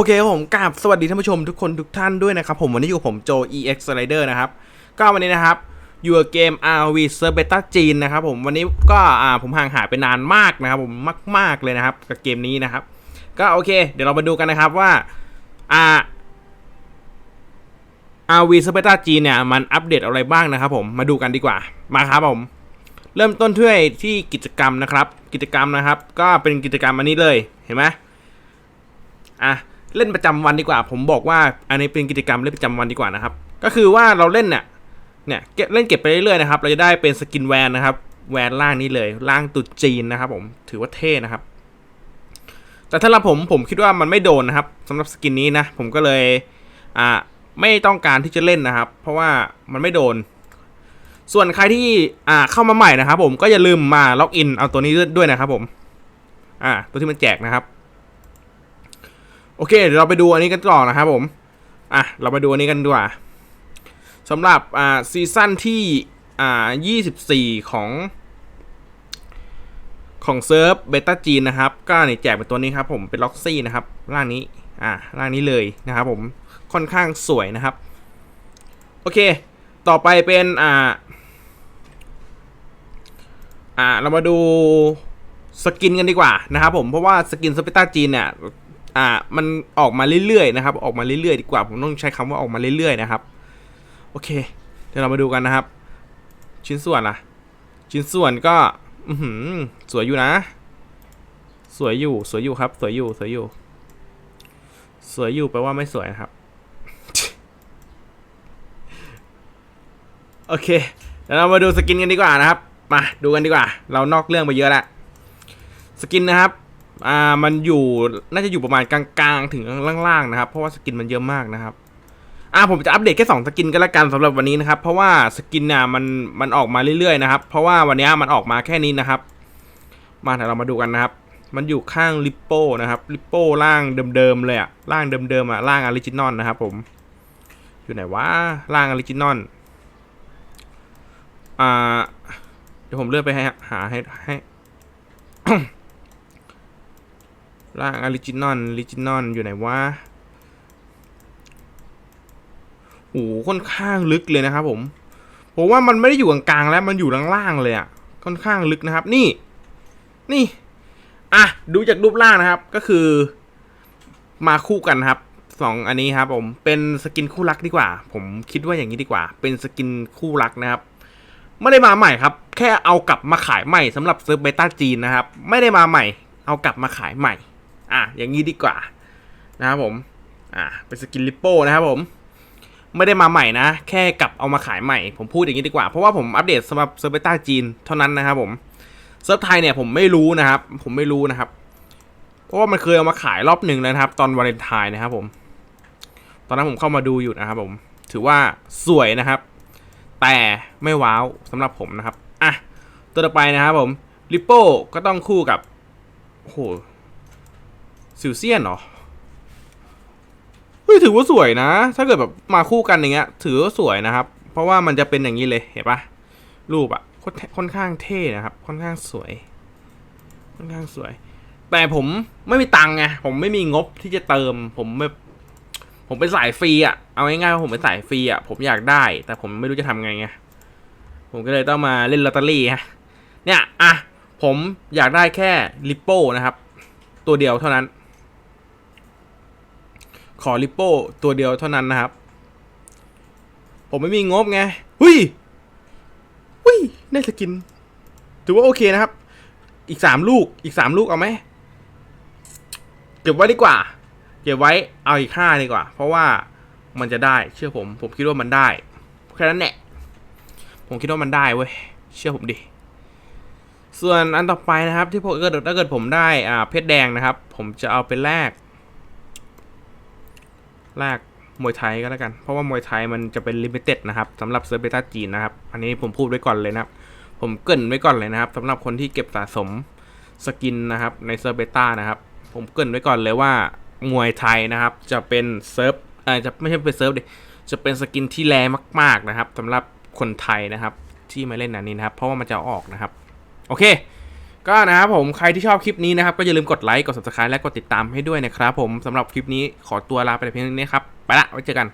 อเคครับผมกราบสวัสดีท่านผู้ชมทุกคนทุกท่านด้วยนะครับ ผมวันนี้อยู่ผมโจ EX Slider นะครับ ก็วันนี้นะครับอยู่กับเกม RV s e r v e t a จีนนะครับผมวันนี้ก็อ่าผมห่างหายไปนานมากนะครับ ผมมาก ๆเลยนะครับ กับเกมนี้นะครับ ก็โอเค เดี๋ยวเรามาดูกันนะครับว่าอ่า RV s e r v e t a จีนเนี่ยมันอัปเดตอะไรบ้างนะครับผมมาดูกันดีกว่ามาครับผม เริ่มต้นด้วยที่กิจกรรมนะครับ กิจกรรมนะครับ ก็เป็นกิจกรรมอันนี้เลยเห็นไหมอะ เล่นประจำวันดีกว่า ผมบอกว่าอันนี้เป็นกิจกรรมเล่นประจำวันดีกว่านะครับ ก็คือว่าเราเล่นเนี่ยเนี่ยเล่นเก็บไปเรื่อยๆนะครับ เราจะได้เป็นสกินแวนนะครับ แวนล่างนี้เลยล่างตุดจีนนะครับ ผมถือว่าเท่นะครับ แต่ถ้าเราผมผมคิดว่ามันไม่โดนนะครับสำหรับสกินนี้นะ ผมก็เลยอ่าไม่ต้องการที่จะเล่นนะครับ เพราะว่ามันไม่โดน ส่วนใครที่อ่าเข้ามาใหม่นะครับ ผมก็อย่าลืมมาล็อกอินเอาตัวนี้ด้วยนะครับ ผม อ่า ตัวที่มันแจกนะครับ โอเค เดี๋ยวเราไปดูอันนี้กันต่อนะครับผม อะ เราไปดูอันนี้กันดีกว่าสำหรับอ่าซีซั่นที่อ่า24 ของ ของเซิร์ฟเบต้าจีนนะครับ ก็เนี่ยแจกเป็นตัวนี้ครับผมเป็นล็อกซี่นะครับร่างนี้ อ่าร่างนี้เลยนะครับผมค่อนข้างสวยนะครับ โอเค ต่อไปเป็นอ่าอ่าเรามาดูสกินกันดีกว่านะครับผมเพราะว่าสกินสเปต้าจีนเนี่ย อ่ามันออกมาเรื่อยๆนะครับ ออกมาเรื่อยๆดีกว่าผมต้องใช้คำว่าออกมาเรื่อยๆนะครับ โอเค เดี๋ยวเรามาดูกันนะครับ ชิ้นส่วนล่ะ ชิ้นส่วนก็อืสวยอยู่นะ สวยอยู่สวยอยู่ครับ สวยอยู่สวยอยู่ สวยอยู่แปลว่าไม่สวยนะครับ โอเคเดี๋ยวเรามาดูสกินกันดีกว่านะครับ มาดูกันดีกว่า เรานอกเรื่องไปเยอะแล้วสกินนะครับ อ่ามันอยู่น่าจะอยู่ประมาณกลางๆ ถึงล่างๆนะครับ เพราะว่าสกินมันเยอะมากนะครับอ่าผมจะอัปเดตแค่2สกินก็แล้วกันสำหรับวันนี้นะครับ เพราะว่าสกินน่ะมันมันออกมาเรื่อยๆนะครับ เพราะว่าวันนี้มันออกมาแค่นี้นะครับ มาเดี๋ยวเรามาดูกันนะครับ มันอยู่ข้างลิปโป้นะครับลิปโป้ล่างเดิมๆเลยอะล่างเดิมๆอะล่างออริจินอลนะครับผม อยู่ไหนวะล่างออริจินอลอ่าเดี๋ยวผมเลื่อนไปให้หาให้ให้ ร่างออริจินอลออริจินอลอยู่ไหนวะโอ้หค่อนข้างลึกเลยนะครับผมผมว่ามันไม่ได้อยู่กลางๆแล้วมันอยู่ล่างๆเลยอะ่ะค่อนข้างลึกนะครับ นี่ นี่อะดูจากรูปร่างนะครับก็คือ มาคู่กันครับสองอันนี้ครับ ผมเป็นสกินคู่รักดีกว่า ผมคิดว่าอย่างนี้ดีกว่า เป็นสกินคู่รักนะครับไม่ได้มาใหม่ครับ แค่เอากลับมาขายใหม่สำหรับเซิร์ฟเบต้าจีนนะครับ ไม่ได้มาใหม่ เอากลับมาขายใหม่ อะอย่างนี้ดีกว่านะครับผมอะเป็นสกินลิปโป้นะครับผม ไม่ได้มาใหม่นะ แค่กลับเอามาขายใหม่ ผมพูดอย่างนี้ดีกว่า เพราะว่าผมอัปเดตสำหรับเซิร์ฟเบต้าจีนเท่านั้นนะครับผมเซิร์ฟไทยเนี่ยผมไม่รู้นะครับ ผมไม่รู้นะครับ เพราะว่ามันเคยเอามาขายรอบหนึ่งแล้วนะครับ ตอนวาเลนไทน์นะครับผม ตอนนั้นผมเข้ามาดูอยู่นะครับผม ถือว่าสวยนะครับ แต่ไม่ว้าวสำหรับผมนะครับ อะ ตัวต่อไปนะครับผมลิปโป้ก็ต้องคู่กับ โอ้โห ซิวเซียนเหรอเฮ้ยถือว่าสวยนะ ถ้าเกิดแบบมาคู่กันอย่างเงี้ย ถือว่าสวยนะครับ เพราะว่ามันจะเป็นอย่างนี้เลยเห็นปะรูปอะค่อนข้างเท่นะครับ ค่อนข้างสวย ค่อนข้างสวย แต่ผมไม่มีตังค์ไงผมไม่มีงบที่จะเติม ผมแบบผมเป็นสายฟรีอะเอาง่ายๆว่าผมเป็นสายฟรีอะผมอยากได้ แต่ผมไม่รู้จะทำไงไงผมก็เลยต้องมาเล่นลอตเตอรี่ฮะเนี่ยอะผมอยากได้แค่ลิปโป้นะครับ ตัวเดียวเท่านั้น ขอลิปโป้ตัวเดียวเท่านั้นนะครับ ผมไม่มีงบไงหุยหุยได้สกิน ถือว่าโอเคนะครับ อีกสามลูกอีกสามลูกเอาไหมเก็บไว้ดีกว่า เก็บไว้เอาอีกห้าดีกว่า เพราะว่ามันจะได้เชื่อผม ผมคิดว่ามันได้แค่นั้นแหละผมคิดว่ามันได้เว้ยเชื่อผมดิส่วนอันต่อไปนะครับที่ผมถ้าเกิดผมได้อ่าเพชรแดงนะครับ ผมจะเอาไปแลก แลกมวยไทยก็แล้วกัน เพราะว่ามวยไทยมันจะเป็นลิมิเต็ดนะครับสำหรับเซิร์ฟเบต้าจีนนะครับ อันนี้ผมพูดไว้ก่อนเลยนะครับ ผมเกินไว้ก่อนเลยนะครับสำหรับคนที่เก็บสะสมสกินนะครับในเซิร์ฟเบต้านะครับ ผมเกินไว้ก่อนเลยว่ามวยไทยนะครับ จะเป็นเซิร์ฟอ่อจะไม่ใช่เป็นเซิร์ฟดิจะเป็นสกินที่แรงมาก ๆนะครับสำหรับคนไทยนะครับ ที่มาเล่นอันนี้นะครับ เพราะว่ามันจะออกนะครับ โอเค ก็นะครับผมใครที่ชอบคลิปนี้นะครับ ก็อย่าลืมกดไลค์กด subscribe และกดติดตามให้ด้วยนะครับผมสำหรับคลิปนี้ขอตัวลาไปเพียงเท่านี้ครับ ไปละไว้เจอกัน